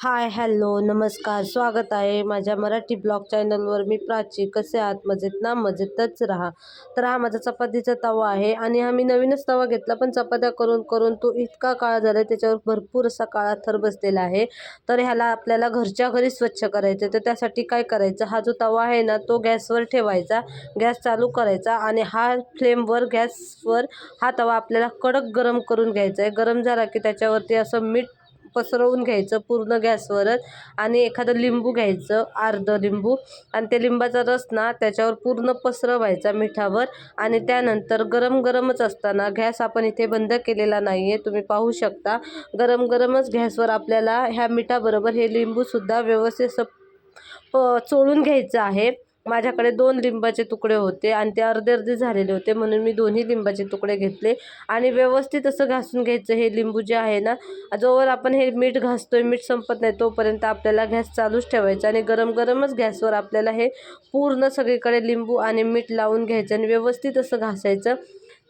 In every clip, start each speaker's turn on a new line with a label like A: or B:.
A: Hi hello नमस्कार. स्वागत आहे माझ्या मराठी ब्लॉग चॅनलवर. मी प्राची. कसे आहात? मजेत ना? मजेतच राहा. तर हा माझा चपातीचा तवा आहे आणि हा मी नवीनच तवा घेतला पण चपात्या करून करून तो इतका काळा झाला आहे त्याच्यावर भरपूर असा काळा थर बसलेला आहे. तर ह्याला आपल्याला घरच्या घरी स्वच्छ करायचं तर त्यासाठी काय करायचं? हा जो तवा आहे ना तो गॅसवर ठेवायचा. गॅस चालू करायचा आणि हा फ्लेमवर गॅसवर हा तवा आपल्याला कडक गरम करून घ्यायचा आहे गरम झाला की त्याच्यावरती असं मीठ पसरवून घ्यायचं पूर्ण गॅसवरच आणि एखादं लिंबू घ्यायचं अर्धं लिंबू. आणि ते लिंबाचा रस ना त्याच्यावर पूर्ण पसरवायचा मिठावर आणि त्यानंतर गरम गरमच असताना गॅस आपण इथे बंद केलेला नाही आहे तुम्ही पाहू शकता. गरम गरमच गॅसवर आपल्याला ह्या मिठाबरोबर हे लिंबूसुद्धा व्यवस्थित असं प चोळून घ्यायचं आहे. माझ्याकडे दोन लिंबाचे तुकडे होते आणि ते अर्धे अर्धे झालेले होते म्हणून मी दोन्ही लिंबाचे तुकडे घेतले. आणि व्यवस्थित असं घासून घ्यायचं. हे लिंबू जे आहे ना जोवर आपण हे मीठ घासतोय मीठ संपत नाही तोपर्यंत आपल्याला गॅस चालूच ठेवायचा आणि गरम गरमच गॅसवर आपल्याला हे पूर्ण सगळीकडे लिंबू आणि मीठ लावून घ्यायचं आणि व्यवस्थित असं घासायचं.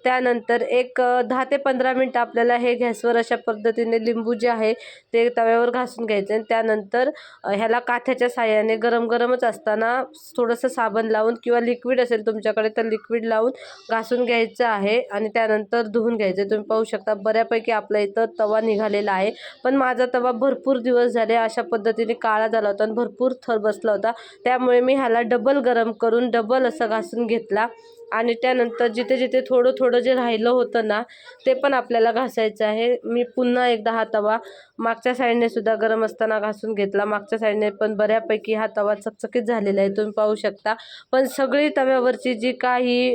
A: त्यानंतर एक दहा ते पंधरा मिनटं आपल्याला हे गॅसवर अशा पद्धतीने लिंबू जे आहे ते तव्यावर घासून घ्यायचं आणि त्यानंतर ह्याला काथ्याच्या साह्याने गरम गरमच असताना थोडंसं साबण लावून किंवा लिक्विड असेल तुमच्याकडे तर लिक्विड लावून घासून घ्यायचं आहे आणि त्यानंतर धुवून घ्यायचं. तुम्ही पाहू शकता बऱ्यापैकी आपल्या इथं तवा निघालेला आहे. पण माझा तवा भरपूर दिवस झाले अशा पद्धतीने काळा झाला होता आणि भरपूर थर बसला होता. त्यामुळे मी ह्याला डबल गरम करून डबल असं घासून घेतला. आणि त्यानंतर जिथे जिथे थोडं थोडं जे राहिलं होतं ना ते पण आपल्याला घासायचं आहे. मी पुन्हा एकदा हा तवा मागच्या साईडने सुद्धा गरम असताना घासून घेतला. मागच्या साईडने पण बऱ्यापैकी हा तवा चकचकीत झालेला आहे. तुम्ही पाहू शकता. पण सगळी तव्यावरची जी काही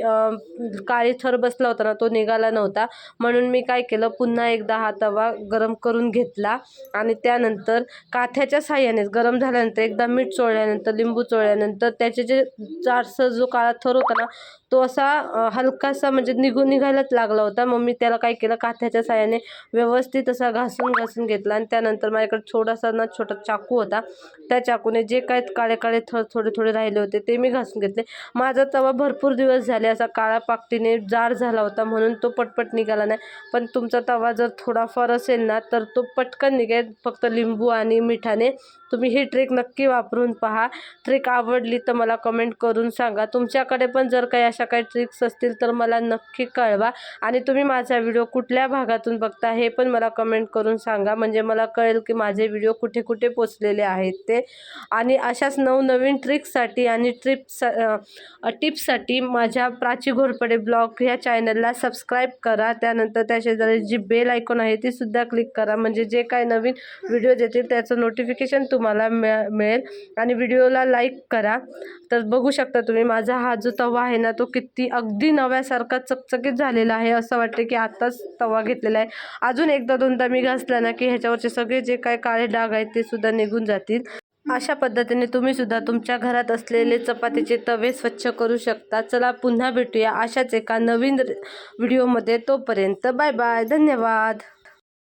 A: काळी थर बसला होता ना तो निघाला नव्हता. म्हणून मी काय केलं पुन्हा एकदा हा तवा गरम करून घेतला. आणि त्यानंतर काथ्याच्या साह्यानेच गरम झाल्यानंतर एकदा मीठ चोळल्यानंतर लिंबू चोळल्यानंतर त्याचे जे जाडसर जो काळा थर होता ना तो असा हलकासा म्हणजे निघून निघायलाच लागला होता. मग मी त्याला काय केलं काथ्याच्या साह्याने व्यवस्थित असा घासून घासून घेतला आणि त्यानंतर माझ्याकडे थोडासा ना छोटा चाकू होता. त्या चाकूने जे काय काळे काळे थर थोडे थोडे राहिले होते ते मी घासून घेतले. माझा तवा भरपूर दिवस झाले असा काळा पाकटीने जाड झाला होता म्हणून तो पटपट निघाला नाही. पण तुमचा तवा जर थोडाफार असेल ना तर तो पटकन निघेल. फक्त लिंबू आणि मिठाने तुम्ही ही ट्रिक नक्की वापरून पहा. ट्रिक आवडली तर मला कमेंट करून सांगा. तुमच्याकडे पण जर काही अशा काही ट्रिक्स असतील तर मला नक्की कळवा. आणि तुम्ही माझा व्हिडिओ कुठल्या भागातून बघता हे पण मला कमेंट करून सांगा. म्हणजे मला कळेल की माझे व्हिडिओ कुठे कुठे पोचलेले आहेत ते. आणि अशाच नवनवीन ट्रिक्ससाठी आणि ट्रिप्सा टिप्ससाठी माझ्या प्राची घोरपडे ब्लॉग ह्या चॅनलला सबस्क्राईब करा. त्यानंतर त्या शेजारी जी बेल आयकॉन आहे ती सुद्धा क्लिक करा. म्हणजे जे काय नवीन व्हिडिओ देतील त्याचं नोटिफिकेशन तुम्हाला मिळेल. आणि व्हिडिओला लाईक करा. तर बघू शकता तुम्ही माझा हा जो तवा आहे ना तो किती अगदी नव्यासारखा चकचकीत झालेला आहे असं वाटतं की आत्ताच तवा घेतलेला आहे. अजून एकदा दोनदा मी घासला ना की ह्याच्यावरचे सगळे जे काय काळे डाग आहेत ते सुद्धा निघून जातील. अशा पद्धतीने तुम्ही सुद्धा तुमच्या घरात असलेले चपातीचे तवे स्वच्छ करू शकता. चला पुन्हा भेटूया अशाच एका नवीन व्हिडिओमध्ये. तोपर्यंत बाय बाय. धन्यवाद.